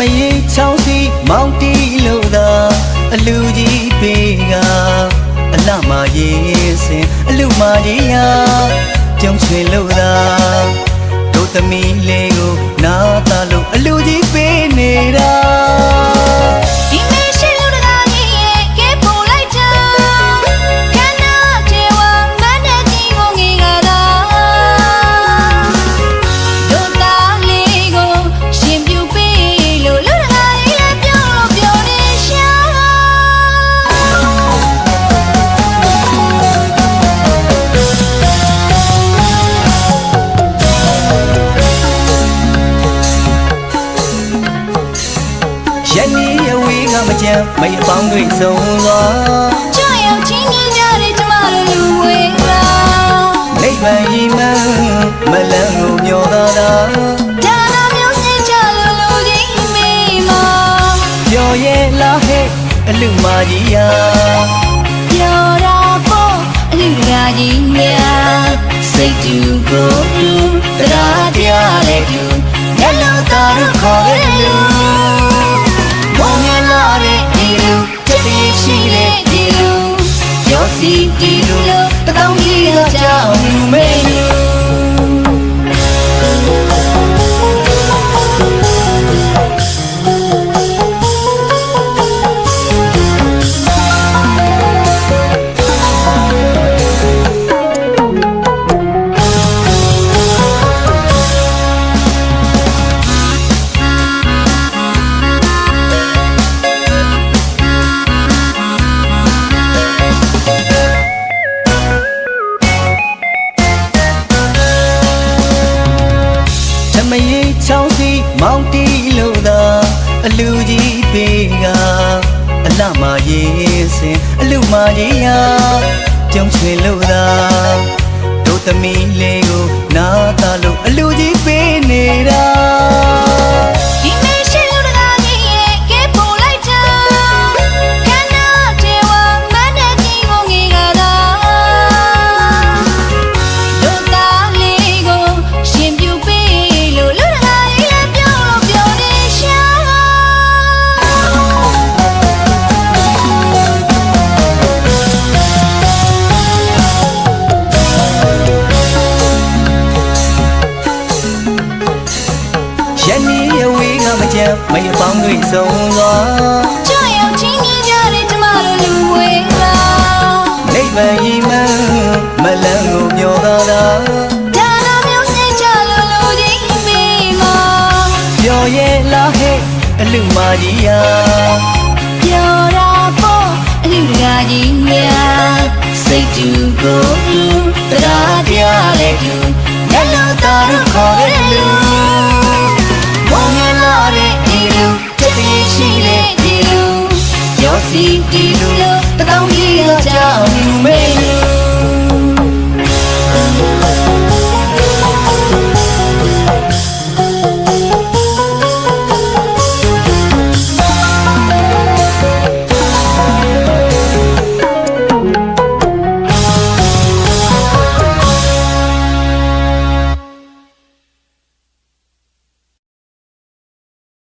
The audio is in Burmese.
မရေချောင်းစီမောင်းတီလို့သာအလူကြီးပေကအလမရေစင်အလူမကြီးရာပြုံးချွေလို့သာတို့သမီးလေးကိုနားသာလို့အလူကြီးပေနေတာ ရန်နီအဝေးကမကြမ်းမရပေါင်းတွေဆုံးသွားချောရောက်ချင်းမြင်ကြတဲ့ကျမတို့လူဝေးလာနိဗ္ဗာန်ရီမန်းမလန်းကိုမျောသာသာဒါနာမျိုးစင်ချလို့လူကြီးမိမပျော်ရဲ့လားဟဲ့အလူမကြီးဟာပြောတာပေါ့အလူတကာကြီးများစိတ်တူကိုယ်တူတရားတရားလေးတူမျက်လုံးသားတို့ခေါ်တဲ့လူ စီဒီလူလို့တောင်းကြီးတော့ကြော လူကြီးပေးကအလှမရေးစင်အလူမကြီးဟာပြုံးချွေလို့သာတို့သမီးလေးကိုနာတာလို့အလူကြီးပေးနေတာ ရန်နီအဝေးကမကြမ်းမရပေါင်းတွေဆုံးသွားချောရောက်ချင်းမြင်ကြတဲ့ကျမတို့လူဝေးလာနိဗ္ဗာန်ရီမန်းမလန်းကိုမျောသာသာဒါနာမျိုးစင်ချလို့လူကြီးမိမပျော်ရဲ့လားဟဲ့အလူမကြီးဟာပြောတာပေါ့အလူတကာကြီးများစိတ်တူကိုယ်တူ